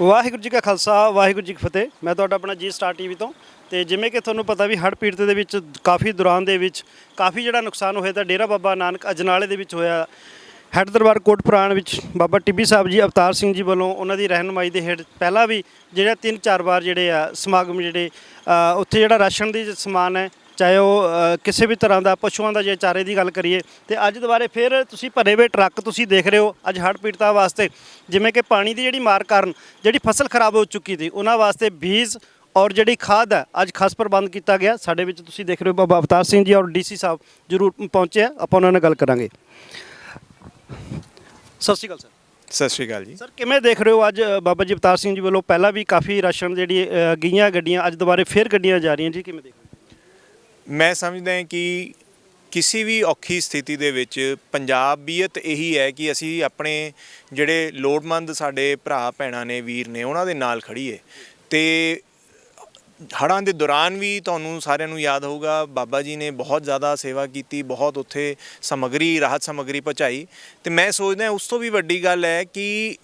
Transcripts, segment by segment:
ਵਾਹਿਗੁਰੂ ਜੀ ਕਾ ਖਾਲਸਾ, ਵਾਹਿਗੁਰੂ ਜੀ ਕੀ ਫਤਿਹ। ਮੈਂ ਤੁਹਾਡਾ ਆਪਣਾ ਜੀ ਸਟਾਰ ਟੀਵੀ ਤੋਂ। ਤੇ ਜਿਵੇਂ ਕਿ ਤੁਹਾਨੂੰ ਪਤਾ ਵੀ ਹੜ੍ਹ ਪੀੜਤ ਦੇ ਵਿੱਚ, ਕਾਫੀ ਦੌਰਾਨ ਦੇ ਵਿੱਚ, ਕਾਫੀ ਜਿਹੜਾ ਨੁਕਸਾਨ ਹੋਇਆ ਤਾਂ ਡੇਰਾ ਬਾਬਾ ਨਾਨਕ ਅਜਨਾਲੇ ਦੇ ਵਿੱਚ ਹੋਇਆ। ਹੈੱਡ ਦਰਬਾਰ ਕੋਟ ਪੁਰਾਣ ਵਿੱਚ ਬਾਬਾ ਟਿੱਬੀ ਸਾਹਿਬ ਜੀ, ਅਵਤਾਰ ਸਿੰਘ ਜੀ ਵੱਲੋਂ ਉਹਨਾਂ ਦੀ ਰਹਿਨਮਾਈ ਦੇ ਹੇਠ ਪਹਿਲਾਂ ਵੀ ਜਿਹੜਾ ਤਿੰਨ ਚਾਰ ਵਾਰ ਜਿਹੜੇ ਆ ਸਮਾਗਮ ਜਿਹੜੇ ਉੱਥੇ ਜਿਹੜਾ ਰਾਸ਼ਨ ਦੀ ਸਮਾਨ ਹੈ ਚਾਹੇ ਉਹ ਅ, ਕਿਸੇ ਵੀ ਤਰ੍ਹਾਂ ਦਾ ਪਸ਼ੂਆਂ ਦਾ ਜੇ ਚਾਰੇ ਦੀ ਗੱਲ ਕਰੀਏ ਤੇ ਅੱਜ ਦੁਬਾਰੇ ਫਿਰ ਤੁਸੀਂ ਭਰੇ ਹੋਏ ਟਰੱਕ ਤੁਸੀਂ ਦੇਖ ਰਹੇ ਹੋ ਅੱਜ ਹੜ੍ਹ ਪੀੜਤਾਂ ਵਾਸਤੇ ਜਿਵੇਂ ਕਿ ਪਾਣੀ ਦੀ ਜਿਹੜੀ ਮਾਰ ਕਾਰਨ ਜਿਹੜੀ ਫਸਲ ਖਰਾਬ ਹੋ ਚੁੱਕੀ ਸੀ ਉਹਨਾਂ ਵਾਸਤੇ ਬੀਜ ਔਰ ਜਿਹੜੀ ਖਾਦ ਹੈ ਅੱਜ ਖਾਸ ਪ੍ਰਬੰਧ ਕੀਤਾ ਗਿਆ। ਸਾਡੇ ਵਿੱਚ ਤੁਸੀਂ ਦੇਖ ਰਹੇ ਹੋ ਬਾਬਾ ਅਵਤਾਰ ਸਿੰਘ ਜੀ ਔਰ ਡੀਸੀ ਸਾਹਿਬ ਜਰੂਰ ਪਹੁੰਚੇ ਆ ਆਪਾਂ ਉਹਨਾਂ ਨਾਲ ਗੱਲ ਕਰਾਂਗੇ। ਸਤਿ ਸ਼੍ਰੀ ਅਕਾਲ ਸਰ। ਸਤਿ ਸ਼੍ਰੀ ਅਕਾਲ ਜੀ। ਸਰ ਕਿਵੇਂ ਦੇਖ ਰਹੇ ਹੋ ਅੱਜ ਅ, ਬਾਬਾ ਜੀ ਅਵਤਾਰ ਸਿੰਘ ਜੀ ਵੱਲੋਂ ਪਹਿਲਾਂ ਵੀ ਕਾਫੀ ਰਾਸ਼ਨ ਜਿਹੜੀ ਅ, ਗਈਆਂ ਗੱਡੀਆਂ ਅੱਜ ਦੁਬਾਰੇ ਫਿਰ ਗੱਡੀਆਂ ਜਾ ਰਹੀਆਂ ਜੀ ਕਿਵੇਂ ਦੇਖ ਰਹੇ ਹੋ? ਮੈਂ ਸਮਝਦਾ ਹਾਂ ਕਿ ਕਿਸੇ ਵੀ ਔਖੀ ਸਥਿਤੀ ਦੇ ਵਿੱਚ ਪੰਜਾਬੀਅਤ ਇਹੀ ਹੈ ਕਿ ਅਸੀਂ ਆਪਣੇ ਜਿਹੜੇ ਲੋੜਮੰਦ ਸਾਡੇ ਭਰਾ ਭੈਣਾਂ ਨੇ, ਵੀਰ ਨੇ, ਉਹਨਾਂ ਦੇ ਨਾਲ ਖੜੀਏ ਤੇ ਹੜ੍ਹਾਂ ਦੇ ਦੌਰਾਨ ਵੀ ਤੁਹਾਨੂੰ ਸਾਰਿਆਂ ਨੂੰ ਯਾਦ ਹੋਊਗਾ, ਬਾਬਾ ਜੀ ਨੇ ਬਹੁਤ ਜ਼ਿਆਦਾ ਸੇਵਾ ਕੀਤੀ, ਬਹੁਤ ਉੱਥੇ ਸਮੱਗਰੀ, ਰਾਹਤ ਸਮੱਗਰੀ ਪਹੁੰਚਾਈ। ਤੇ ਮੈਂ ਸੋਚਦਾ ਉਸ ਤੋਂ ਵੀ ਵੱਡੀ ਗੱਲ ਹੈ ਕਿ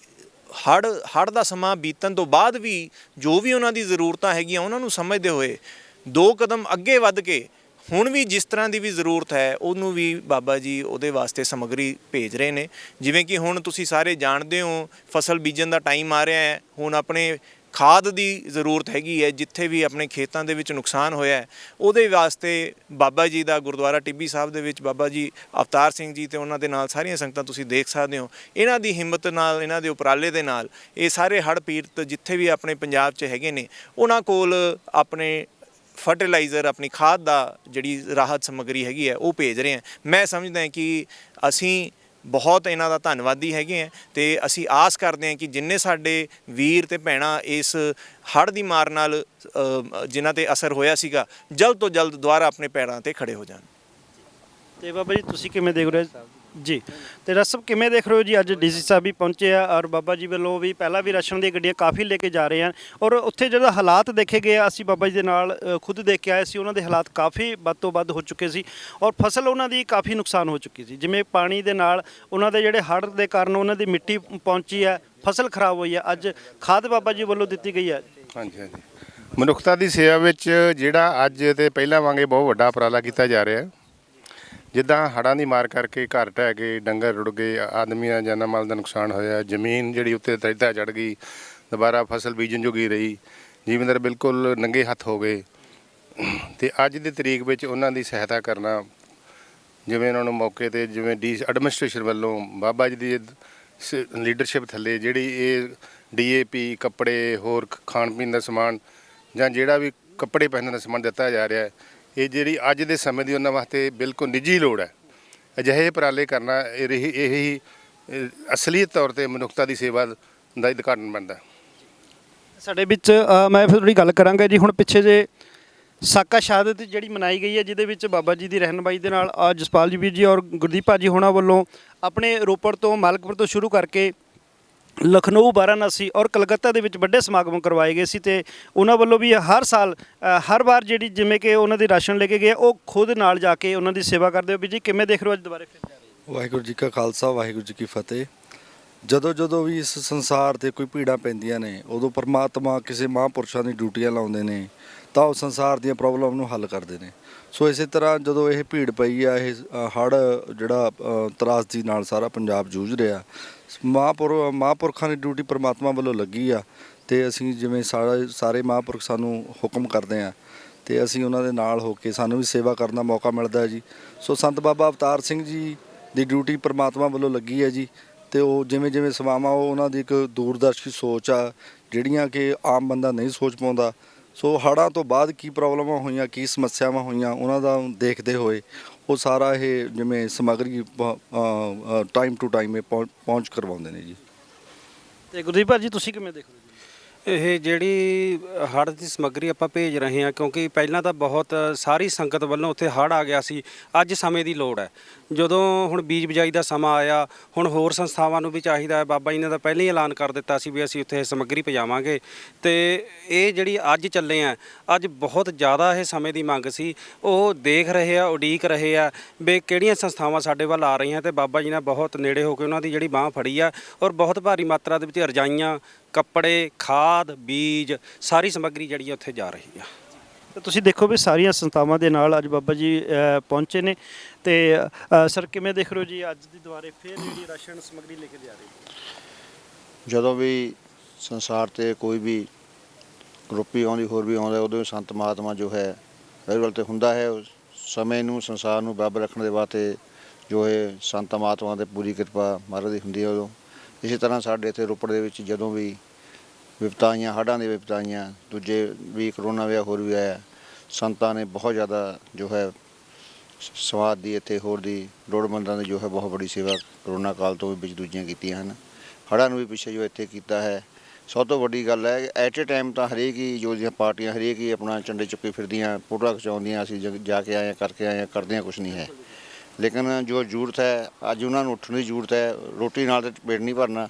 ਹੜ ਹੜ ਦਾ ਸਮਾਂ ਬੀਤਣ ਤੋਂ ਬਾਅਦ ਵੀ ਜੋ ਵੀ ਉਹਨਾਂ ਦੀ ਜ਼ਰੂਰਤਾਂ ਹੈਗੀਆਂ, ਉਹਨਾਂ ਨੂੰ ਸਮਝਦੇ ਹੋਏ ਦੋ ਕਦਮ ਅੱਗੇ ਵੱਧ ਕੇ ਹੁਣ ਵੀ ਜਿਸ ਤਰ੍ਹਾਂ ਦੀ ਵੀ ਜ਼ਰੂਰਤ ਹੈ, ਉਹਨੂੰ ਵੀ ਬਾਬਾ ਜੀ ਉਹਦੇ ਵਾਸਤੇ ਸਮੱਗਰੀ ਭੇਜ ਰਹੇ ਨੇ। ਜਿਵੇਂ ਕਿ ਹੁਣ ਤੁਸੀਂ ਸਾਰੇ ਜਾਣਦੇ ਹੋ, ਫਸਲ ਬੀਜਣ ਦਾ ਟਾਈਮ ਆ ਰਿਹਾ ਹੈ, ਹੁਣ ਆਪਣੇ ਖਾਦ ਦੀ ਜ਼ਰੂਰਤ ਹੈਗੀ ਹੈ, ਜਿੱਥੇ ਵੀ ਆਪਣੇ ਖੇਤਾਂ ਦੇ ਵਿੱਚ ਨੁਕਸਾਨ ਹੋਇਆ ਉਹਦੇ ਵਾਸਤੇ ਬਾਬਾ ਜੀ ਦਾ ਗੁਰਦੁਆਰਾ ਟਿੱਬੀ ਸਾਹਿਬ ਦੇ ਵਿੱਚ ਬਾਬਾ ਜੀ ਅਵਤਾਰ ਸਿੰਘ ਜੀ ਤੇ ਉਹਨਾਂ ਦੇ ਨਾਲ ਸਾਰੀਆਂ ਸੰਗਤਾਂ ਤੁਸੀਂ ਦੇਖ ਸਕਦੇ ਹੋ। ਇਹਨਾਂ ਦੀ ਹਿੰਮਤ ਨਾਲ, ਇਹਨਾਂ ਦੇ ਉਪਰਾਲੇ ਦੇ ਨਾਲ, ਇਹ ਸਾਰੇ ਹੜ੍ਹ ਪੀੜਤ ਜਿੱਥੇ ਵੀ ਆਪਣੇ ਪੰਜਾਬ 'ਚ ਹੈਗੇ ਨੇ, ਉਹਨਾਂ ਕੋਲ ਆਪਣੇ ਫਰਟੀਲਾਈਜ਼ਰ ਆਪਣੀ ਖਾਦ ਦਾ ਜਿਹੜੀ ਰਾਹਤ ਸਮੱਗਰੀ ਹੈਗੀ ਹੈ, ਉਹ ਭੇਜ ਰਹੇ ਹਾਂ। ਮੈਂ ਸਮਝਦਾ ਹਾਂ ਕਿ ਅਸੀਂ ਬਹੁਤ ਇਹਨਾਂ ਦਾ ਧੰਨਵਾਦੀ ਹੈਗੇ ਆ ਤੇ ਅਸੀਂ ਆਸ ਕਰਦੇ ਹਾਂ ਕਿ ਜਿੰਨੇ ਸਾਡੇ ਵੀਰ ਤੇ ਭੈਣਾਂ ਇਸ ਹੜ੍ਹ ਦੀ ਮਾਰ ਨਾਲ ਜਿਨ੍ਹਾਂ ਤੇ ਅਸਰ ਹੋਇਆ ਸੀਗਾ, ਜਲਦ ਤੋਂ ਜਲਦ ਦੁਬਾਰਾ ਆਪਣੇ ਪੈਰਾਂ ਤੇ ਖੜੇ ਹੋ ਜਾਣ। ਤੇ ਬਾਬਾ ਜੀ, ਤੁਸੀਂ ਕਿਵੇਂ ਦੇਖ ਰਹੇ ਹੋ? ਜੀ। ਤੇ ਰਸਮ ਕਿਵੇਂ ਦੇਖ ਰਹੇ ਹੋ ਜੀ? ਅੱਜ ਡੀਸੀ ਸਾਹਿਬ ਵੀ ਪਹੁੰਚੇ ਆ ਔਰ ਬਾਬਾ ਜੀ ਵੱਲੋਂ ਵੀ ਪਹਿਲਾਂ ਵੀ ਰਾਸ਼ਨ ਦੀਆਂ ਗੱਡੀਆਂ ਕਾਫੀ ਲੈ ਕੇ ਜਾ ਰਹੇ ਹਨ ਔਰ ਉੱਥੇ ਜਿਹੜਾ ਹਾਲਾਤ ਦੇਖੇ ਗਏ ਆ, ਅਸੀਂ ਬਾਬਾ ਜੀ ਦੇ ਨਾਲ ਅ, ਖੁਦ ਦੇਖ ਕੇ ਆਏ ਸੀ। ਉਹਨਾਂ ਦੇ ਹਾਲਾਤ ਕਾਫੀ ਵੱਧ ਤੋਂ ਵੱਧ ਹੋ ਚੁੱਕੇ ਸੀ ਔਰ ਫਸਲ ਉਹਨਾਂ ਦੀ ਕਾਫੀ ਨੁਕਸਾਨ ਹੋ ਚੁੱਕੀ ਸੀ। ਜਿਵੇਂ ਪਾਣੀ ਦੇ ਨਾਲ ਉਹਨਾਂ ਦੇ ਜਿਹੜੇ ਹੜ੍ਹ ਦੇ ਕਾਰਨ ਉਹਨਾਂ ਦੀ ਮਿੱਟੀ ਪਹੁੰਚੀ ਹੈ ਫਸਲ ਖਰਾਬ ਹੋਈ ਹੈ। ਅੱਜ ਖਾਦ ਬਾਬਾ ਜੀ ਵੱਲੋਂ ਦਿੱਤੀ ਗਈ ਹੈ। ਹਾਂਜੀ ਹਾਂਜੀ। ਮਨੁੱਖਤਾ ਦੀ ਸੇਵਾ ਵਿੱਚ ਜਿਹੜਾ ਅੱਜ ਤੇ ਪਹਿਲਾਂ ਵਾਂਗੇ ਬਹੁਤ ਵੱਡਾ ਉਪਰਾਲਾ ਕੀਤਾ ਜਾ ਰਿਹਾ ਹੈ। ਜਿੱਦਾਂ ਹੜ੍ਹਾਂ ਦੀ ਮਾਰ ਕਰਕੇ ਘਰ ਢਹਿ ਗਏ, ਡੰਗਰ ਰੁੜ ਗਏ, ਆਦਮੀਆਂ ਜਾਨਾਂ ਮਾਲ ਦਾ ਨੁਕਸਾਨ ਹੋਇਆ, ਜ਼ਮੀਨ ਜਿਹੜੀ ਉੱਤੇ ਤੈਦਾ ਚੜ ਗਈ, ਦੁਬਾਰਾ ਫਸਲ ਬੀਜਣ ਜੋਗੀ ਰਹੀ ਜ਼ਿਮੀਂਦਾਰ ਬਿਲਕੁਲ ਨੰਗੇ ਹੱਥ ਹੋ ਗਏ। ਤੇ ਅੱਜ ਦੀ ਤਰੀਕ ਵਿੱਚ ਉਹਨਾਂ ਦੀ ਸਹਾਇਤਾ ਕਰਨਾ, ਜਿਵੇਂ ਉਹਨਾਂ ਨੂੰ ਮੌਕੇ ਤੇ ਜਿਵੇਂ ਡੀ ਐਡਮਿਨਿਸਟ੍ਰੇਸ਼ਨ ਵੱਲੋਂ ਬਾਬਾ ਜੀ ਦੀ ਲੀਡਰਸ਼ਿਪ ਥੱਲੇ ਜਿਹੜੀ ਇਹ ਡੀਏਪੀ ਕੱਪੜੇ ਹੋਰ ਖਾਣ ਪੀਣ ਦਾ ਸਮਾਨ ਜਾਂ ਜਿਹੜਾ ਵੀ ਕੱਪੜੇ ਪਹਿਨਣ ਦਾ ਸਮਾਨ ਦਿੱਤਾ ਜਾ ਰਿਹਾ ਹੈ ਇਹ ਜਿਹੜੀ ਅੱਜ ਦੇ ਸਮੇਂ ਦੀ ਉਹਨਾਂ ਵਾਸਤੇ ਬਿਲਕੁਲ ਨਿੱਜੀ ਲੋੜ ਹੈ। ਅਜਿਹੇ ਉਪਰਾਲੇ ਕਰਨਾ ਇਹ ਰਹੀ- ਇਹ ਹੀ ਅਹ, ਅਸਲੀਅਤ ਤੌਰ ਤੇ ਮਨੁੱਖਤਾ ਦੀ ਸੇਵਾ ਦਾ ਉਦਘਾਟਨ ਬਣਦਾ ਸਾਡੇ ਵਿੱਚ ਮੈਂ ਫਿਰ ਥੋੜੀ ਗੱਲ ਕਰਾਂਗਾ ਜੀ। ਹੁਣ ਪਿੱਛੇ ਜੇ ਸਾਕਾ ਸ਼ਹਾਦਤ ਜਿਹੜੀ ਮਨਾਈ ਗਈ ਹੈ ਜਿਹਦੇ ਵਿੱਚ ਬਾਬਾ ਜੀ ਦੀ ਰਹਿਨਮਾਈ ਦੇ ਨਾਲ ਜਸਪਾਲ ਜੀ ਵੀਰ ਜੀ ਔਰ ਗੁਰਦੀਪ ਭਾਜੀ ਹੋਣਾ ਵੱਲੋਂ ਆਪਣੇ ਰੋਪੜ ਤੋਂ ਮਾਲਕਪੁਰ ਤੋਂ ਸ਼ੁਰੂ ਕਰਕੇ ਲਖਨਊ ਵਾਰਾਣਸੀ ਔਰ ਕਲਕੱਤਾ ਦੇ ਵਿੱਚ ਵੱਡੇ ਸਮਾਗਮ ਕਰਵਾਏ ਗਏ ਸੀ ਤੇ ਉਹਨਾਂ ਵੱਲੋਂ ਵੀ ਹਰ ਸਾਲ ਅ, ਹਰ ਵਾਰ ਜਿਹੜੀ ਜਿਵੇਂ ਕਿ ਉਹਨਾਂ ਦੀ ਰਾਸ਼ਨ ਲੈ ਕੇ ਗਏ ਉਹ ਖੁਦ ਨਾਲ ਜਾ ਕੇ ਉਹਨਾਂ ਦੀ ਸੇਵਾ ਕਰਦੇ ਹੋ। ਵੀ ਜੀ ਕਿਵੇਂ ਦੇਖ ਰਹੇ ਹੋ ਅੱਜ ਦੁਬਾਰੇ ਫਿਰ? ਜਾ ਰਹੇ ਵਾਹਿਗੁਰੂ ਜੀ ਕਾ ਖਾਲਸਾ ਵਾਹਿਗੁਰੂ ਜੀ ਕੀ ਫਤਿਹ। ਜਦੋਂ ਜਦੋਂ ਵੀ ਇਸ ਸੰਸਾਰ ਤੇ ਕੋਈ ਪੀੜਾਂ ਪੈਂਦੀਆਂ ਨੇ ਉਦੋਂ ਪਰਮਾਤਮਾ ਕਿਸੇ ਮਹਾਂਪੁਰਸ਼ਾਂ ਦੀ ਡਿਊਟੀਆਂ ਲਾਉਂਦੇ ਨੇ ਤਾਂ ਉਹ ਸੰਸਾਰ ਦੀਆਂ ਪ੍ਰੋਬਲਮ ਨੂੰ ਹੱਲ ਕਰਦੇ ਨੇ। ਸੋ ਇਸੇ ਤਰ੍ਹਾਂ ਜਦੋਂ ਇਹ ਭੀੜ ਪਈ ਆ, ਇਹ ਹੜ ਜਿਹੜਾ ਤਰਾਸਦੀ ਨਾਲ ਸਾਰਾ ਪੰਜਾਬ ਜੂਝ ਰਿਹਾ। ਮਹਾਂਪੁਰ, ਮਹਾਂਪੁਰਖਾਂ ਦੀ ਡਿਊਟੀ ਪ੍ਰਮਾਤਮਾ ਵੱਲੋਂ ਲੱਗੀ ਆ ਤੇ ਅਸੀਂ ਜਿਵੇਂ ਸਾਰੇ ਸਾਰੇ ਮਹਾਂਪੁਰਖ ਸਾਨੂੰ ਹੁਕਮ ਕਰਦੇ ਆ ਤੇ ਅਸੀਂ ਉਹਨਾਂ ਦੇ ਨਾਲ ਹੋ ਕੇ ਸਾਨੂੰ ਵੀ ਸੇਵਾ ਕਰਨ ਦਾ ਮੌਕਾ ਮਿਲਦਾ ਹੈ ਜੀ। ਸੋ ਸੰਤ ਬਾਬਾ ਅਵਤਾਰ ਸਿੰਘ ਜੀ ਦੀ ਡਿਊਟੀ ਪ੍ਰਮਾਤਮਾ ਵੱਲੋਂ ਲੱਗੀ ਹੈ ਜੀ ਤੇ ਉਹ ਜਿਵੇਂ ਜਿਵੇਂ ਸੇਵਾਵਾਂ ਉਹ ਉਹਨਾਂ ਦੀ ਇੱਕ ਦੂਰਦਰਸ਼ੀ ਸੋਚ ਆ, ਜਿਹੜੀਆਂ ਕਿ ਆਮ ਬੰਦਾ ਨਹੀਂ ਸੋਚ ਪਾਉਂਦਾ ਸੋ ਹੜ੍ਹਾਂ ਤੋਂ ਬਾਅਦ ਕੀ ਪ੍ਰੋਬਲਮਾਂ ਹੋਈਆਂ, ਕੀ ਸਮੱਸਿਆਵਾਂ ਹੋਈਆਂ, ਉਹਨਾਂ ਦਾ ਦੇਖਦੇ ਹੋਏ ਉਹ ਸਾਰਾ ਇਹ ਜਿਵੇਂ ਸਮੱਗਰੀ ਟਾਈਮ ਟੂ ਟਾਈਮ ਇਹ ਪਹੁੰ- ਪਹੁੰਚ ਕਰਵਾਉਂਦੇ ਨੇ ਜੀ। ਤੇ ਗੁਰਦੀਪ ਭਾਜੀ ਤੁਸੀਂ ਕਿਵੇਂ ਦੇਖ ਰਹੇ ਜੀ ਇਹ ਜਿਹੜੀ ਹੜ੍ਹ ਦੀ ਸਮੱਗਰੀ ਆਪਾਂ ਭੇਜ ਰਹੇ ਹਾਂ, ਕਿਉਂਕਿ ਪਹਿਲਾਂ ਤਾਂ ਬਹੁਤ ਸਾਰੀ ਸੰਗਤ ਵੱਲੋਂ ਉੱਥੇ ਹੜ੍ਹ ਆ ਗਿਆ ਸੀ, ਅੱਜ ਸਮੇਂ ਦੀ ਲੋੜ ਹੈ। ਜਦੋਂ ਹੁਣ ਬੀਜ ਬਿਜਾਈ ਦਾ ਸਮਾਂ ਆਇਆ, ਹੁਣ ਹੋਰ ਸੰਸਥਾਵਾਂ ਨੂੰ ਵੀ ਚਾਹੀਦਾ ਹੈ, ਬਾਬਾ ਜੀ ਨੇ ਤਾਂ ਪਹਿਲਾਂ ਹੀ ਐਲਾਨ ਕਰ ਦਿੱਤਾ ਸੀ ਵੀ ਅਸੀਂ ਉੱਥੇ ਸਮੱਗਰੀ ਪਜਾਵਾਂਗੇ ਤੇ ਇਹ ਜਿਹੜੀ ਅੱਜ ਚੱਲੇ ਆ, ਅੱਜ ਬਹੁਤ ਜ਼ਿਆਦਾ ਇਹ ਸਮੇਂ ਦੀ ਮੰਗ ਸੀ। ਉਹ ਦੇਖ ਰਹੇ ਆ, ਉਡੀਕ ਰਹੇ ਆ, ਵੀ ਕਿਹੜੀਆਂ ਸੰਸਥਾਵਾਂ ਸਾਡੇ ਵੱਲ ਆ ਰਹੀਆਂ ਤੇ ਬਾਬਾ ਜੀ ਨੇ ਬਹੁਤ ਨੇੜੇ ਹੋ ਕੇ ਉਹਨਾਂ ਦੀ ਜਿਹੜੀ ਬਾਹ ਫੜੀ ਆ ਔਰ ਬਹੁਤ ਭਾਰੀ ਮਾਤਰਾ ਦੇ ਵਿੱਚ ਰਜਾਈਆਂ ਕੱਪੜੇ ਖਾਦ ਬੀਜ ਸਾਰੀ ਸਮੱਗਰੀ ਜਿਹੜੀ ਆ ਉੱਥੇ ਜਾ ਰਹੀ ਆ। ਤੇ ਤੁਸੀਂ ਦੇਖੋ ਵੀ ਸਾਰੀਆਂ ਸੰਸਥਾਵਾਂ ਦੇ ਨਾਲ ਅੱਜ ਬਾਬਾ ਜੀ ਅ, ਪਹੁੰਚੇ ਨੇ ਤੇ ਅ, ਸਰ ਕਿਵੇਂ ਦੇਖ ਰਹੇ ਹੋ ਜੀ ਅੱਜ ਦੀ ਦੁਆਰੇ ਫੇਰ ਜਿਹੜੀ ਰਾਸ਼ਨ ਸਮੱਗਰੀ ਲੈ ਕੇ ਜਾ ਰਹੀ ਹੈ? ਜਦੋਂ ਵੀ ਸੰਸਾਰ ਤੇ ਕੋਈ ਵੀ ਗਰੁੱਪ ਹੀ ਆਉਂਦੀ ਹੋਰ ਵੀ ਆਉਂਦਾ ਉਦੋਂ ਹੀ ਸੰਤ ਮਹਾਤਮਾ ਜੋ ਹੈ ਵਾਹਿਗੁਰੂ ਤੇ ਹੁੰਦਾ ਹੈ ਉਸ ਸਮੇਂ ਨੂੰ ਸੰਸਾਰ ਨੂੰ ਬੱਬ ਰੱਖਣ ਦੇ ਵਾਸਤੇ ਜੋ ਹੈ ਸੰਤ ਮਹਾਤਮਾ ਦੇ ਪੂਰੀ ਕਿਰਪਾ ਮਹਾਰਾਜ ਦੀ ਹੁੰਦੀ ਹੈ ਉਦੋਂ। ਇਸੇ ਤਰ੍ਹਾਂ ਸਾਡੇ ਇੱਥੇ ਰੋਪੜ ਦੇ ਵਿੱਚ ਜਦੋਂ ਵੀ ਵਿਪਤਾ ਆਈਆਂ ਹੜ੍ਹਾਂ ਦੀ ਵਿਪਤਾ ਆਈਆਂ ਦੂਜੇ ਵੀ ਕਰੋਨਾ ਵਿਆ ਹੋਰ ਵੀ ਆਇਆ। ਸੰਤਾਂ ਨੇ ਬਹੁਤ ਜ਼ਿਆਦਾ ਜੋ ਹੈ ਸਵਾਦ ਦੀ ਇੱਥੇ ਹੋਰ ਦੀ ਲੋੜਵੰਦਾਂ ਦੀ ਜੋ ਹੈ ਬਹੁਤ ਬੜੀ ਸੇਵਾ ਕਰੋਨਾ ਕਾਲ ਤੋਂ ਵੀ ਵਿੱਚ ਦੂਜੀਆਂ ਕੀਤੀਆਂ ਹਨ। ਹੜ੍ਹਾਂ ਨੂੰ ਵੀ ਪਿੱਛੇ ਜੋ ਇੱਥੇ ਕੀਤਾ ਹੈ। ਸਭ ਤੋਂ ਵੱਡੀ ਗੱਲ ਹੈ ਐਟ ਏ ਟਾਈਮ ਤਾਂ ਹਰੇਕ ਹੀ ਜੋ ਦੀਆਂ ਪਾਰਟੀਆਂ, ਹਰੇਕ ਹੀ ਆਪਣਾ ਝੰਡੇ ਚੁੱਕੇ ਫਿਰਦੀਆਂ, ਫੋਟੋਆਂ ਖਿਚਾਉਂਦੀਆਂ, ਅਸੀਂ ਜ- ਜਾ ਕੇ ਆਏ ਹਾਂ, ਕਰਕੇ ਆਏ ਹਾਂ ਕਰਦਿਆਂ ਕੁਝ ਨਹੀਂ ਹੈ। ਲੇਕਿਨ ਜੋ ਜ਼ਰੂਰਤ ਹੈ, ਅੱਜ ਉਹਨਾਂ ਨੂੰ ਉੱਠਣ ਦੀ ਜ਼ਰੂਰਤ ਹੈ, ਰੋਟੀ ਨਾਲ ਤੇ ਪੇਟ ਨਹੀਂ ਭਰਨਾ।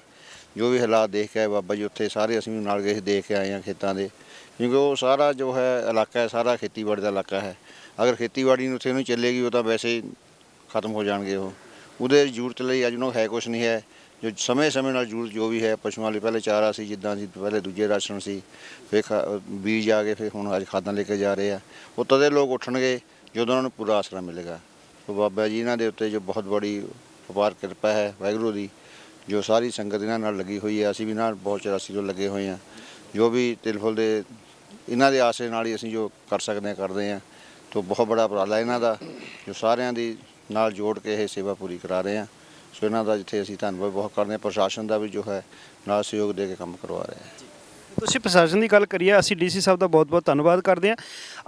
ਜੋ ਵੀ ਹਾਲਾਤ ਦੇਖ ਕੇ ਆਏ ਬਾਬਾ ਜੀ ਉੱਥੇ ਸਾਰੇ ਅਸੀਂ ਨਾਲ ਗਏ ਸੀ, ਦੇਖ ਕੇ ਆਏ ਹਾਂ ਖੇਤਾਂ ਦੇ। ਕਿਉਂਕਿ ਉਹ ਸਾਰਾ ਜੋ ਹੈ ਇਲਾਕਾ ਹੈ ਸਾਰਾ ਖੇਤੀਬਾੜੀ ਦਾ ਇਲਾਕਾ ਹੈ। ਅਗਰ ਖੇਤੀਬਾੜੀ ਨੂੰ ਉੱਥੇ ਨਹੀਂ ਚੱਲੇਗੀ ਉਹ ਤਾਂ ਵੈਸੇ ਹੀ ਖਤਮ ਹੋ ਜਾਣਗੇ ਉਹ। ਉਹਦੇ ਜ਼ਰੂਰਤ ਲਈ ਅੱਜ ਉਹਨਾਂ ਨੂੰ ਹੈ ਕੁਛ ਨਹੀਂ ਹੈ। ਜੋ ਸਮੇਂ ਸਮੇਂ ਨਾਲ ਜ਼ਰੂਰਤ ਜੋ ਵੀ ਹੈ ਪਸ਼ੂਆਂ ਲਈ ਪਹਿਲੇ ਚਾਰਾ ਸੀ ਜਿੱਦਾਂ ਸੀ ਪਹਿਲੇ ਦੂਜੇ ਰਾਸ਼ਨ ਸੀ ਫਿਰ ਖਾ- ਬੀਜ ਆ ਗਏ ਫਿਰ ਹੁਣ ਅੱਜ ਖਾਦਾਂ ਲੈ ਕੇ ਜਾ ਰਹੇ ਆ। ਉਹ ਤਦੇ ਲੋਕ ਉੱਠਣਗੇ ਜਦੋਂ ਉਹਨਾਂ ਨੂੰ ਪੂਰਾ ਆਸਰਾ ਮਿਲੇਗਾ। ਸੋ ਬਾਬਾ ਜੀ ਇਹਨਾਂ ਦੇ ਉੱਤੇ ਜੋ ਬਹੁਤ ਬੜੀ ਵਪਾਰ ਕਿਰਪਾ ਹੈ ਵਾਹਿਗੁਰੂ ਦੀ। ਜੋ ਸਾਰੀ ਸੰਗਤ ਇਹਨਾਂ ਨਾਲ ਲੱਗੀ ਹੋਈ ਹੈ, ਅਸੀਂ ਵੀ ਨਾਲ ਬਹੁਤ ਚਰਾਸੀ ਤੋਂ ਲੱਗੇ ਹੋਏ ਹਾਂ। ਜੋ ਵੀ ਤਿਲਫੁਲ ਦੇ ਇਹਨਾਂ ਦੇ ਆਸਰੇ ਨਾਲ ਹੀ ਅਸੀਂ ਜੋ ਕਰ ਸਕਦੇ ਹਾਂ, ਕਰਦੇ ਹਾਂ। ਤੋਂ ਬਹੁਤ ਬੜਾ ਉਪਰਾਲਾ ਇਹਨਾਂ ਦਾ, ਜੋ ਸਾਰਿਆਂ ਦੀ ਨਾਲ ਜੋੜ ਕੇ ਇਹ ਸੇਵਾ ਪੂਰੀ ਕਰਾ ਰਹੇ ਹਾਂ। ਸੋ ਇਹਨਾਂ ਦਾ ਜਿੱਥੇ ਅਸੀਂ ਧੰਨਵਾਦ ਬਹੁਤ ਕਰਦੇ ਹਾਂ, ਪ੍ਰਸ਼ਾਸਨ ਦਾ ਵੀ ਜੋ ਹੈ, ਨਾਲ ਸਹਿਯੋਗ ਦੇ ਕੇ ਕੰਮ ਕਰਵਾ ਰਹੇ ਹਾਂ। ਤੁਸੀਂ ਪ੍ਰਸ਼ਾਸਨ ਦੀ ਗੱਲ ਕਰੀਏ ਅਸੀਂ ਡੀਸੀ ਸਾਹਿਬ ਦਾ ਬਹੁਤ-ਬਹੁਤ ਧੰਨਵਾਦ ਕਰਦੇ ਹਾਂ।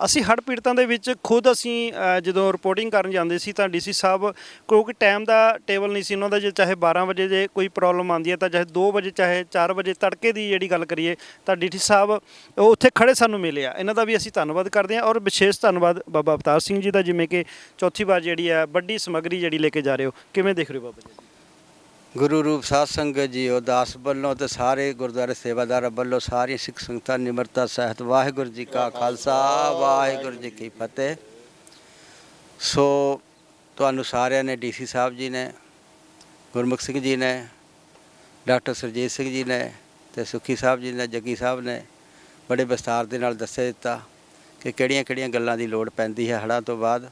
ਅਸੀਂ ਹੜ੍ਹ ਪੀੜਤਾਂ ਦੇ ਵਿੱਚ ਖੁਦ ਅਸੀਂ ਅ, ਜਦੋਂ ਰਿਪੋਰਟਿੰਗ ਕਰਨ ਜਾਂਦੇ ਸੀ ਤਾਂ ਡੀਸੀ ਸਾਹਿਬ ਕਿਉਂਕਿ ਟਾਈਮ ਦਾ ਟੇਬਲ ਨਹੀਂ ਸੀ ਉਹਨਾਂ ਦਾ ਜੇ ਚਾਹੇ 12 ਵਜੇ ਜੇ ਕੋਈ ਪ੍ਰੋਬਲਮ ਆਉਂਦੀ ਹੈ ਤਾਂ ਚਾਹੇ 2 ਵਜੇ ਚਾਹੇ 4 ਵਜੇ ਤੜਕੇ ਦੀ ਜਿਹੜੀ ਗੱਲ ਕਰੀਏ ਤਾਂ ਡੀਸੀ ਸਾਹਿਬ ਉਹ ਉੱਥੇ ਖੜੇ ਸਾਨੂੰ ਮਿਲੇ ਆ। ਇਹਨਾਂ ਦਾ ਵੀ ਅਸੀਂ ਧੰਨਵਾਦ ਕਰਦੇ ਹਾਂ ਔਰ ਵਿਸ਼ੇਸ਼ ਧੰਨਵਾਦ ਬਾਬਾ ਅਵਤਾਰ ਸਿੰਘ ਜੀ ਦਾ ਜਿਵੇਂ ਕਿ ਚੌਥੀ ਵਾਰ ਜਿਹੜੀ ਹੈ ਵੱਡੀ ਸਮੱਗਰੀ ਜਿਹੜੀ ਲੈ ਕੇ ਜਾ ਰਹੇ ਹੋ। ਕਿਵੇਂ ਦੇਖ ਰਹੇ ਹੋ ਬਾਬਾ ਜੀ? ਗੁਰੂ ਰੂਪ ਸਾਧ ਸੰਗਤ ਜੀ, ਉਦਾਸ ਵੱਲੋਂ ਤੇ ਸਾਰੇ ਗੁਰਦੁਆਰੇ ਸੇਵਾਦਾਰਾਂ ਵੱਲੋਂ ਸਾਰੀ ਸਿੱਖ ਸੰਗਤਾਂ ਨਿਮਰਤਾ, ਸਹਿਤ, ਵਾਹਿਗੁਰੂ ਜੀ ਕਾ ਖਾਲਸਾ, ਵਾਹਿਗੁਰੂ ਜੀ ਕੀ ਫਤਿਹ। ਸੋ ਤੁਹਾਨੂੰ ਸਾਰਿਆਂ ਨੇ ਡੀਸੀ ਸਾਹਿਬ ਜੀ ਨੇ, ਗੁਰਮੁਖ ਸਿੰਘ ਜੀ ਨੇ, ਡਾਕਟਰ ਸਰਜੀਤ ਸਿੰਘ ਜੀ ਨੇ ਤੇ ਸੁਖੀ ਸਾਹਿਬ ਜੀ ਨੇ, ਜੱਗੀ ਸਾਹਿਬ ਨੇ ਬੜੇ ਵਿਸਤਾਰ ਦੇ ਨਾਲ ਦੱਸਿਆ ਦਿੱਤਾ ਕਿ ਕਿਹੜੀਆਂ-ਕਿਹੜੀਆਂ ਗੱਲਾਂ ਦੀ ਲੋੜ ਪੈਂਦੀ ਹੈ ਹੜ੍ਹਾਂ ਤੋਂ ਬਾਅਦ।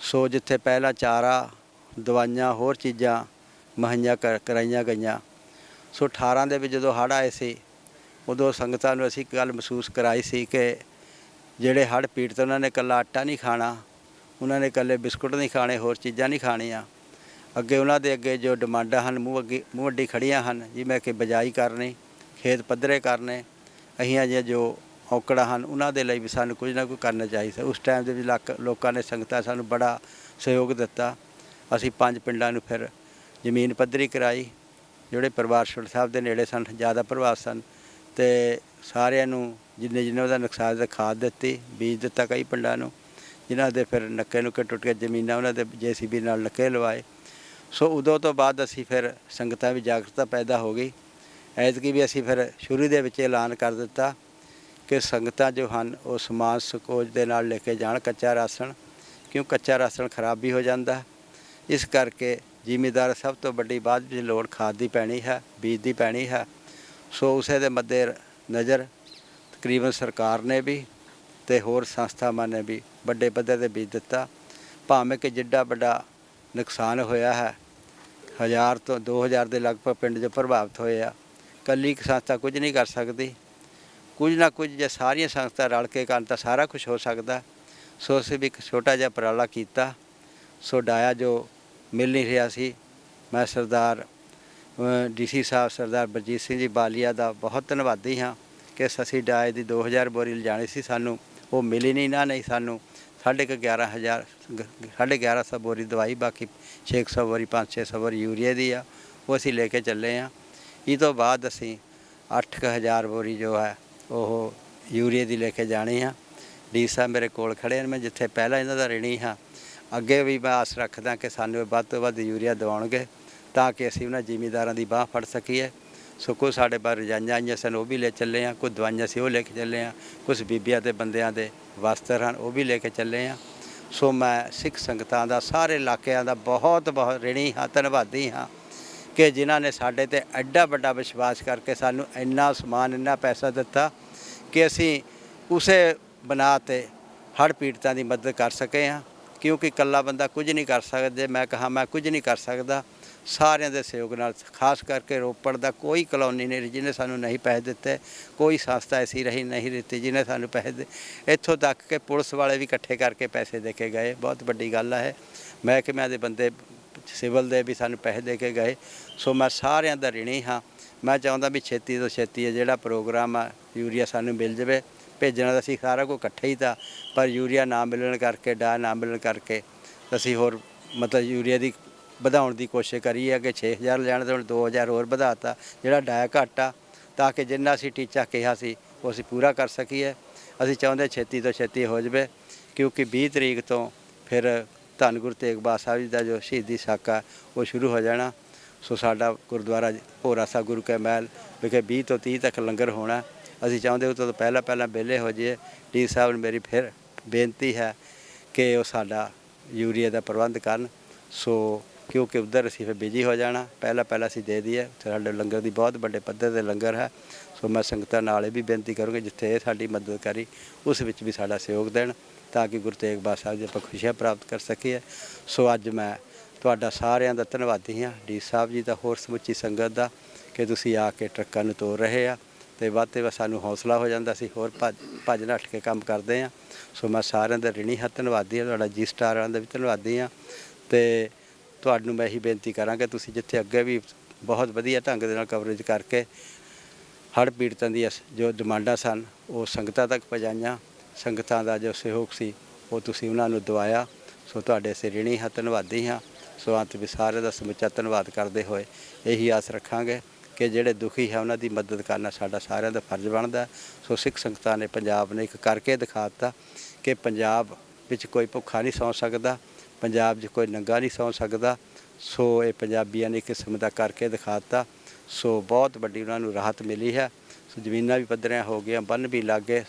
ਸੋ ਜਿੱਥੇ ਪਹਿਲਾਂ ਚਾਰਾ, ਦਵਾਈਆਂ, ਹੋਰ ਚੀਜ਼ਾਂ ਮੁਹੱਈਆ ਕਰ- ਕਰਾਈਆਂ ਗਈਆਂ। ਸੋ 18 ਦੇ ਵਿੱਚ ਜਦੋਂ ਹੜ੍ਹ ਆਏ ਸੀ, ਉਦੋਂ ਸੰਗਤਾਂ ਨੂੰ ਅਸੀਂ ਗੱਲ ਮਹਿਸੂਸ ਕਰਾਈ ਸੀ ਕਿ ਜਿਹੜੇ ਹੜ੍ਹ ਪੀੜਤ ਉਹਨਾਂ ਨੇ ਇਕੱਲਾ ਆਟਾ ਨਹੀਂ ਖਾਣਾ, ਉਹਨਾਂ ਨੇ ਇਕੱਲੇ ਬਿਸਕੁਟ ਨਹੀਂ ਖਾਣੇ, ਹੋਰ ਚੀਜ਼ਾਂ ਨਹੀਂ ਖਾਣੀਆਂ। ਅੱਗੇ ਉਹਨਾਂ ਦੇ ਅੱਗੇ ਜੋ ਡਿਮਾਂਡਾਂ ਹਨ, ਮੂੰਹ ਅੱਗੇ, ਮੂੰਹ ਅੱਡੀ ਖੜੀਆਂ ਹਨ ਜਿਵੇਂ ਕਿ ਬਜਾਈ ਕਰਨੀ, ਖੇਤ ਪੱਧਰੇ ਕਰਨੇ, ਅਹੀਆਂ ਜਿਹੀਆਂ ਜੋ ਔਕੜਾਂ ਹਨ, ਉਹਨਾਂ ਦੇ ਲਈ ਵੀ ਸਾਨੂੰ ਕੁਝ ਨਾ ਕੁਝ ਕਰਨਾ ਚਾਹੀਦਾ ਉਸ ਟਾਈਮ ਦੇ ਵਿੱਚ ਲੱਕ ਲੋਕਾਂ ਨੇ ਸੰਗਤਾਂ ਸਾਨੂੰ ਬੜਾ ਸਹਿਯੋਗ ਦਿੱਤਾ। ਅਸੀਂ ਪੰਜ ਪਿੰਡਾਂ ਨੂੰ ਫਿਰ ਜ਼ਮੀਨ ਪੱਧਰੀ ਕਰਾਈ, ਜਿਹੜੇ ਪਰਿਵਾਰ ਛੋਟ ਸਾਹਿਬ ਦੇ ਨੇੜੇ ਸਨ, ਜ਼ਿਆਦਾ ਪ੍ਰਭਾਵ ਸਨ, ਤੇ ਸਾਰਿਆਂ ਨੂੰ ਜਿੰਨੇ ਜਿੰਨੇ ਉਹਦਾ ਨੁਕਸਾਨ ਦਾ ਖਾਦ ਦਿੱਤੀ, ਬੀਜ ਦਿੱਤਾ ਕਈ ਪਿੰਡਾਂ ਨੂੰ, ਜਿਨ੍ਹਾਂ ਦੇ ਫਿਰ ਨੱਕੇ ਨੁੱਕੇ ਟੁੱਟ ਕੇ ਜ਼ਮੀਨਾਂ ਉਹਨਾਂ ਦੇ ਜੀਸੀਬੀ ਨਾਲ ਨੱਕੇ ਲਵਾਏ। ਸੋ ਉਦੋਂ ਤੋਂ ਬਾਅਦ ਅਸੀਂ ਫਿਰ ਸੰਗਤਾਂ ਵੀ ਜਾਗਰੂਕਤਾ ਪੈਦਾ ਹੋ ਗਈ। ਐਤਕੀ ਵੀ ਅਸੀਂ ਫਿਰ ਸ਼ੁਰੂ ਦੇ ਵਿੱਚ ਐਲਾਨ ਕਰ ਦਿੱਤਾ ਕਿ ਸੰਗਤਾਂ ਜੋ ਹਨ, ਉਹ ਸਮਾਜ ਸਕੋਚ ਦੇ ਨਾਲ ਲੈ ਕੇ ਜਾਣ, ਕੱਚਾ ਰਾਸ਼ਨ, ਕਿਉਂ ਕੱਚਾ ਰਾਸ਼ਨ ਖਰਾਬ ਵੀ ਹੋ ਜਾਂਦਾ। ਇਸ ਕਰਕੇ ਜ਼ਿਮੀਦਾਰ ਸਭ ਤੋਂ ਵੱਡੀ ਬਾਤ ਵਿੱਚ ਲੋੜ ਖਾਦ ਦੀ ਪੈਣੀ ਹੈ, ਬੀਜ ਦੀ ਪੈਣੀ ਹੈ। ਸੋ ਉਸੇ ਦੇ ਮੱਦੇ ਨਜ਼ਰ ਤਕਰੀਬਨ ਸਰਕਾਰ ਨੇ ਵੀ ਤੇ ਹੋਰ ਸੰਸਥਾਵਾਂ ਨੇ ਵੀ ਵੱਡੇ ਪੱਧਰ ਤੇ ਬੀਜ ਦਿੱਤਾ। ਭਾਵੇਂ ਕਿ ਜਿੱਡਾ ਵੱਡਾ ਨੁਕਸਾਨ ਹੋਇਆ ਹੈ, ਹਜ਼ਾਰ ਤੋਂ 2000 ਦੇ ਲਗਭਗ ਪਿੰਡ ਜੋ ਪ੍ਰਭਾਵਿਤ ਹੋਏ ਆ, ਕੱਲੀ ਇੱਕ ਸੰਸਥਾ ਕੁਝ ਨਹੀਂ ਕਰ ਸਕਦੀ। ਕੁਝ ਨਾ ਕੁਝ ਜੇ ਸਾਰੀਆਂ ਸੰਸਥਾ ਰਲ ਕੇ ਕਰਨ ਤਾਂ ਸਾਰਾ ਕੁਝ ਹੋ ਸਕਦਾ। ਸੋ ਅਸੀਂ ਵੀ ਇੱਕ ਛੋਟਾ ਜਿਹਾ ਉਪਰਾਲਾ ਕੀਤਾ। ਸੋ ਡਾਇਆ ਜੋ ਮਿਲ ਨਹੀਂ ਰਿਹਾ ਸੀ। ਮੈਂ ਸਰਦਾਰ ਡੀਸੀ ਸਾਹਿਬ ਸਰਦਾਰ ਬਲਜੀਤ ਸਿੰਘ ਜੀ ਬਾਲੀਆ ਦਾ ਬਹੁਤ ਧੰਨਵਾਦੀ ਹਾਂ ਕਿ ਸਸੀ ਡਾਇ ਦੀ 2000 ਬੋਰੀ ਲਿਜਾਣੀ ਸੀ ਸਾਨੂੰ। ਉਹ ਮਿਲੀ ਨਹੀਂ ਨਾ, ਨਹੀਂ ਸਾਨੂੰ। ਸਾਢੇ ਕੁ 11000 ਸਾਢੇ 1100 ਬੋਰੀ ਦਵਾਈ, ਬਾਕੀ 600 ਬੋਰੀ 5-600 ਬੋਰੀ ਯੂਰੀਆ ਦੀ ਆ, ਉਹ ਅਸੀਂ ਲੈ ਕੇ ਚੱਲੇ ਆ ਇਹ ਤੋਂ ਬਾਅਦ ਅਸੀਂ 8000 ਬੋਰੀ ਜੋ ਹੈ, ਉਹ ਯੂਰੀਆ ਦੀ ਲੈ ਕੇ ਜਾਣੀ ਆ। ਡੀ ਸਾਹਿਬ ਮੇਰੇ ਕੋਲ ਖੜੇ ਨੇ ਮੈਂ ਜਿੱਥੇ ਪਹਿਲਾਂ ਇਹਨਾਂ ਦਾ ਰਣੀ ਹਾਂ ਅੱਗੇ ਵੀ ਮੈਂ ਆਸ ਰੱਖਦਾ ਕਿ ਸਾਨੂੰ ਇਹ ਵੱਧ ਤੋਂ ਵੱਧ ਯੂਰੀਆ ਦਿਵਾਉਣਗੇ ਤਾਂ ਕਿ ਅਸੀਂ ਉਹਨਾਂ ਜ਼ਿਮੀਦਾਰਾਂ ਦੀ ਬਾਹ ਫੜ ਸਕੀਏ। ਸੋ ਕੁਛ ਸਾਡੇ ਬਾਹਰ ਰਜਾਈਆਂ ਆਈਆਂ ਸਨ, ਉਹ ਵੀ ਲੈ ਚੱਲੇ ਆ ਕੁਝ ਦਵਾਈਆਂ ਸੀ, ਉਹ ਲੈ ਕੇ ਚੱਲੇ ਆ ਕੁਝ ਬੀਬੀਆਂ ਤੇ ਬੰਦਿਆਂ ਦੇ ਵਸਤਰ ਹਨ, ਉਹ ਵੀ ਲੈ ਕੇ ਚੱਲੇ ਆ ਸੋ ਮੈਂ ਸਿੱਖ ਸੰਗਤਾਂ ਦਾ, ਸਾਰੇ ਇਲਾਕਿਆਂ ਦਾ ਬਹੁਤ ਬਹੁਤ ਰਿਣੀ ਹਾਂ, ਧੰਨਵਾਦੀ ਹਾਂ ਕਿ ਜਿਨ੍ਹਾਂ ਨੇ ਸਾਡੇ ਤੇ ਐਡਾ ਵੱਡਾ ਵਿਸ਼ਵਾਸ ਕਰਕੇ ਸਾਨੂੰ ਇੰਨਾ ਸਮਾਨ, ਇੰਨਾ ਪੈਸਾ ਦਿੱਤਾ ਕਿ ਅਸੀਂ ਉਸੇ ਬਣਾ ਤੇ ਹੜ੍ਹ ਪੀੜਤਾਂ ਦੀ ਮਦਦ ਕਰ ਸਕੇ ਹਾਂ। ਕਿਉਂਕਿ ਇਕੱਲਾ ਬੰਦਾ ਕੁਝ ਨਹੀਂ ਕਰ ਸਕਦਾ। ਮੈਂ ਕਹਾ, ਮੈਂ ਕੁਝ ਨਹੀਂ ਕਰ ਸਕਦਾ। ਸਾਰਿਆਂ ਦੇ ਸਹਿਯੋਗ ਨਾਲ, ਖਾਸ ਕਰਕੇ ਰੋਪੜ ਦਾ ਕੋਈ ਕਲੋਨੀ ਨਹੀਂ ਜਿਹਨੇ ਸਾਨੂੰ ਨਹੀਂ ਪੈਸੇ ਦਿੱਤੇ। ਕੋਈ ਸੰਸਥਾ ਐਸੀ ਰਹੀ ਨਹੀਂ ਦਿੱਤੀ ਜਿਹਨੇ ਸਾਨੂੰ ਪੈਸੇ ਦੇ, ਇੱਥੋਂ ਤੱਕ ਕਿ ਪੁਲਿਸ ਵਾਲੇ ਵੀ ਇਕੱਠੇ ਕਰਕੇ ਪੈਸੇ ਦੇ ਕੇ ਗਏ। ਬਹੁਤ ਵੱਡੀ ਗੱਲ ਹੈ ਮਹਿਕਮਿਆਂ ਦੇ ਬੰਦੇ, ਸਿਵਲ ਦੇ ਵੀ ਸਾਨੂੰ ਪੈਸੇ ਦੇ ਕੇ ਗਏ। ਸੋ ਮੈਂ ਸਾਰਿਆਂ ਦਾ ਰਿਣੀ ਹਾਂ। ਮੈਂ ਚਾਹੁੰਦਾ ਵੀ ਛੇਤੀ ਤੋਂ ਛੇਤੀ ਜਿਹੜਾ ਪ੍ਰੋਗਰਾਮ ਆ, ਯੂਰੀਆ ਸਾਨੂੰ ਮਿਲ ਜਾਵੇ। ਭੇਜਣਾ ਤਾਂ ਅਸੀਂ ਸਾਰਾ ਕੁਝ ਇਕੱਠਾ ਹੀ ਤਾਂ, ਪਰ ਯੂਰੀਆ ਨਾ ਮਿਲਣ ਕਰਕੇ ਡਾ ਨਾ ਮਿਲਣ ਕਰਕੇ ਅਸੀਂ ਹੋਰ ਮਤਲਬ ਯੂਰੀਆ ਦੀ ਵਧਾਉਣ ਦੀ ਕੋਸ਼ਿਸ਼ ਕਰੀ ਹੈ ਕਿ 6000 ਲੈਣ ਤੇ ਹੁਣ 2000 ਹੋਰ ਵਧਾਤਾ, ਜਿਹੜਾ ਡਾਇਆ ਘੱਟ ਆ, ਤਾਂ ਕਿ ਜਿੰਨਾ ਅਸੀਂ ਟੀਚਾ ਕਿਹਾ ਸੀ, ਉਹ ਅਸੀਂ ਪੂਰਾ ਕਰ ਸਕੀਏ। ਅਸੀਂ ਚਾਹੁੰਦੇ ਛੇਤੀ ਤੋਂ ਛੇਤੀ ਹੋ ਜਾਵੇ, ਕਿਉਂਕਿ 20 ਤਰੀਕ ਤੋਂ ਫਿਰ ਧੰਨ ਗੁਰੂ ਤੇਗ ਬਹਾਦਰ ਸਾਹਿਬ ਜੀ ਦਾ ਜੋ ਸ਼ਹੀਦੀ ਸਾਕਾ, ਉਹ ਸ਼ੁਰੂ ਹੋ ਜਾਣਾ। ਸੋ ਸਾਡਾ ਗੁਰਦੁਆਰਾ ਭੋਰਾ ਸਾਹਿਬ ਗੁਰੂ ਕੇ ਮਹਿਲ ਵਿਖੇ 20 ਤੋਂ 30 ਤੱਕ ਲੰਗਰ ਹੋਣਾ। ਅਸੀਂ ਚਾਹੁੰਦੇ ਉਹ ਤੋਂ ਪਹਿਲਾਂ ਪਹਿਲਾਂ ਵਿਹਲੇ ਹੋ ਜਾਈਏ। ਡੀ ਸਾਹਿਬ ਨੂੰ ਮੇਰੀ ਫਿਰ ਬੇਨਤੀ ਹੈ ਕਿ ਉਹ ਸਾਡਾ ਯੂਰੀਆ ਦਾ ਪ੍ਰਬੰਧ ਕਰਨ। ਸੋ ਕਿਉਂਕਿ ਉਧਰ ਅਸੀਂ ਫਿਰ ਬਿਜ਼ੀ ਹੋ ਜਾਣਾ। ਪਹਿਲਾਂ ਪਹਿਲਾਂ ਅਸੀਂ ਦੇ ਦਈਏ। ਸਾਡੇ ਲੰਗਰ ਦੀ ਬਹੁਤ ਵੱਡੇ ਪੱਧਰ ਤੇ ਲੰਗਰ ਹੈ। ਸੋ ਮੈਂ ਸੰਗਤਾਂ ਨਾਲ ਇਹ ਵੀ ਬੇਨਤੀ ਕਰੂੰਗਾ ਜਿੱਥੇ ਇਹ ਸਾਡੀ ਮਦਦ ਕਰੀ ਉਸ ਵਿੱਚ ਵੀ ਸਾਡਾ ਸਹਿਯੋਗ ਦੇਣ ਤਾਂ ਕਿ ਗੁਰੂ ਤੇਗ ਬਹਾਦਰ ਸਾਹਿਬ ਜੀ ਆਪਾਂ ਖੁਸ਼ੀਆਂ ਪ੍ਰਾਪਤ ਕਰ ਸਕੀਏ। ਸੋ ਅੱਜ ਮੈਂ ਤੁਹਾਡਾ ਸਾਰਿਆਂ ਦਾ ਧੰਨਵਾਦੀ ਹਾਂ। ਡੀ ਸਾਹਿਬ ਜੀ ਦਾ ਹੋਰ ਸਮੁੱਚੀ ਸੰਗਤ ਦਾ ਕਿ ਤੁਸੀਂ ਆ ਕੇ ਟਰੱਕਾਂ ਨੂੰ ਤੋਰ ਰਹੇ ਆ। ਤੇ ਵੱਧ ਤੇ ਵੱਧ ਸਾਨੂੰ ਹੌਸਲਾ ਹੋ ਜਾਂਦਾ ਸੀ। ਹੋਰ ਭੱਜ ਭੱਜ ਨੱਠ ਕੇ ਕੰਮ ਕਰਦੇ ਆ ਸੋ ਮੈਂ ਸਾਰਿਆਂ ਦਾ ਰਿਣੀ ਹੱਥ ਧੰਨਵਾਦੀ ਹਾਂ। ਤੁਹਾਡਾ ਜੀ ਸਟਾਰ ਵਾਲਿਆਂ ਦਾ ਵੀ ਧੰਨਵਾਦੀ ਹਾਂ। ਤੇ ਤੁਹਾਨੂੰ ਮੈਂ ਇਹੀ ਬੇਨਤੀ ਕਰਾਂਗਾ, ਤੁਸੀਂ ਜਿੱਥੇ ਅੱਗੇ ਵੀ ਬਹੁਤ ਵਧੀਆ ਢੰਗ ਦੇ ਨਾਲ ਕਵਰੇਜ ਕਰਕੇ ਹੜ੍ਹ ਪੀੜਤਾਂ ਦੀਆਂ ਜੋ ਡਿਮਾਂਡਾਂ ਸਨ, ਉਹ ਸੰਗਤਾਂ ਤੱਕ ਪਹੁੰਚਾਈਆਂ। ਸੰਗਤਾਂ ਦਾ ਜੋ ਸਹਿਯੋਗ ਸੀ, ਉਹ ਤੁਸੀਂ ਉਹਨਾਂ ਨੂੰ ਦਵਾਇਆ। ਸੋ ਤੁਹਾਡੇ ਸੇ ਰਿਣੀ ਹਾਂ, ਧੰਨਵਾਦੀ ਹਾਂ। ਸੋ ਅੰਤ ਵੀ ਸਾਰੇ ਦਾ ਸਮੁੱਚਾ ਧੰਨਵਾਦ ਕਰਦੇ ਹੋਏ ਇਹੀ ਆਸ ਰੱਖਾਂਗੇ। ਕਿ ਜਿਹੜੇ ਦੁਖੀ ਹੈ ਉਹਨਾਂ ਦੀ ਮਦਦ ਕਰਨਾ ਸਾਡਾ ਸਾਰਿਆਂ ਦਾ ਫਰਜ਼ ਬਣਦਾ ਸੋ ਸਿੱਖ ਸੰਗਤਾਂ ਨੇ ਪੰਜਾਬ ਨੇ ਇੱਕ ਕਰਕੇ ਦਿਖਾ ਦਿੱਤਾ ਕਿ ਪੰਜਾਬ ਵਿੱਚ ਕੋਈ ਭੁੱਖਾ ਨਹੀਂ ਸੌ ਸਕਦਾ, ਪੰਜਾਬ 'ਚ ਕੋਈ ਨੰਗਾ ਨਹੀਂ ਸੌ ਸਕਦਾ। ਸੋ ਇਹ ਪੰਜਾਬੀਆਂ ਨੇ ਕਿਸਮ ਦਾ ਕਰਕੇ ਦਿਖਾਤਾ। ਸੋ ਬਹੁਤ ਵੱਡੀ ਉਹਨਾਂ ਨੂੰ ਰਾਹਤ ਮਿਲੀ ਹੈ। ਸੋ ਜ਼ਮੀਨਾਂ ਵੀ ਪੱਧਰੀਆਂ ਹੋ ਗਈਆਂ, ਬੰਨ ਵੀ ਲੱਗੇ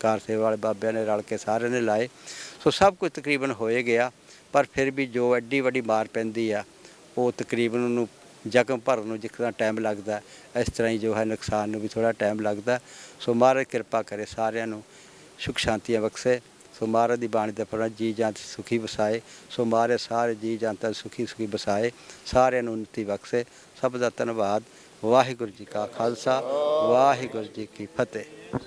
ਕਾਰ ਸੇਵਾ ਵਾਲੇ ਬਾਬਿਆਂ ਨੇ ਰਲ ਕੇ ਸਾਰਿਆਂ ਨੇ ਲਾਏ। ਸੋ ਸਭ ਕੁਝ ਤਕਰੀਬਨ ਹੋਏ ਗਿਆ, ਪਰ ਫਿਰ ਵੀ ਜੋ ਐਡੀ ਵੱਡੀ ਮਾਰ ਪੈਂਦੀ ਆ, ਉਹ ਤਕਰੀਬਨ ਉਹਨੂੰ ਜ਼ਖਮ ਭਰਨ ਨੂੰ ਜਿੰਨਾ ਟਾਈਮ ਲੱਗਦਾ ਇਸ ਤਰ੍ਹਾਂ ਹੀ ਜੋ ਹੈ ਨੁਕਸਾਨ ਨੂੰ ਵੀ ਥੋੜਾ ਟਾਈਮ ਲੱਗਦਾ ਸੋ ਮਹਾਰਾਜ ਕਿਰਪਾ ਕਰੇ ਸਾਰਿਆਂ ਨੂੰ ਸੁਖ ਸ਼ਾਂਤੀਆਂ ਬਖਸ਼ੇ। ਸੋ ਮਹਾਰਾਜ ਦੀ ਬਾਣੀ ਦੇ ਪੜ੍ਹਨ ਜੀ ਜੰਤ ਸੁਖੀ ਵਸਾਏ। ਸੋ ਮਹਾਰਾਜ ਸਾਰੇ ਜੀ ਜੰਤਾਂ ਸੁਖੀ ਸੁਖੀ ਵਸਾਏ। ਸਾਰਿਆਂ ਨੂੰ ਉન્નਤੀ ਬਖਸ਼ੇ। ਸਭ ਦਾ ਧੰਨਵਾਦ। ਵਾਹਿਗੁਰੂ ਜੀ ਕਾ ਖਾਲਸਾ, ਵਾਹਿਗੁਰੂ ਜੀ ਕੀ ਫਤਿਹ।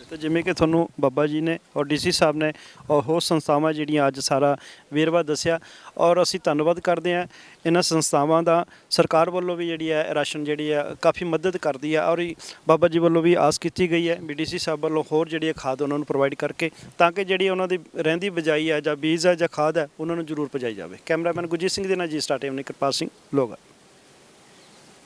ਤੇ ਜਿਵੇਂ ਕਿ ਤੁਹਾਨੂੰ ਬਾਬਾ ਜੀ ਨੇ ਔਰ ਡੀਸੀ ਸਾਹਿਬ ਨੇ ਔਰ ਹੋਰ ਸੰਸਥਾਵਾਂ ਜਿਹੜੀਆਂ ਅੱਜ ਸਾਰਾ ਵੇਰਵਾ ਦੱਸਿਆ, ਔਰ ਅਸੀਂ ਧੰਨਵਾਦ ਕਰਦੇ ਹਾਂ ਇਹਨਾਂ ਸੰਸਥਾਵਾਂ ਦਾ। ਸਰਕਾਰ ਵੱਲੋਂ ਵੀ ਜਿਹੜੀ ਹੈ, ਰਾਸ਼ਨ ਜਿਹੜੀ ਹੈ, ਕਾਫੀ ਮਦਦ ਕਰਦੀ ਹੈ, ਔਰ ਬਾਬਾ ਜੀ ਵੱਲੋਂ ਵੀ ਆਸ ਕੀਤੀ ਗਈ ਹੈ ਬੀਡੀਸੀ ਸਾਹਿਬ ਵੱਲੋਂ ਹੋਰ ਜਿਹੜੀ ਹੈ ਖਾਦ ਉਹਨਾਂ ਨੂੰ ਪ੍ਰੋਵਾਈਡ ਕਰਕੇ ਤਾਂ ਕਿ ਜਿਹੜੀ ਉਹਨਾਂ ਦੀ ਰਹਿੰਦੀ ਬਜਾਈ ਹੈ ਜਾਂ ਬੀਜ ਹੈ ਜਾਂ ਖਾਦ ਹੈ, ਉਹਨਾਂ ਨੂੰ ਜ਼ਰੂਰ ਪਹੁੰਚਾਈ ਜਾਵੇ। ਕੈਮਰਾਮੈਨ ਗੁਰਜੀਤ ਸਿੰਘ ਦੇ ਨਾਲ ਜੀ ਸਟਾਰਟ ਹੈ ਕਿਰਪਾਲ ਸਿੰਘ ਲੋਗਾ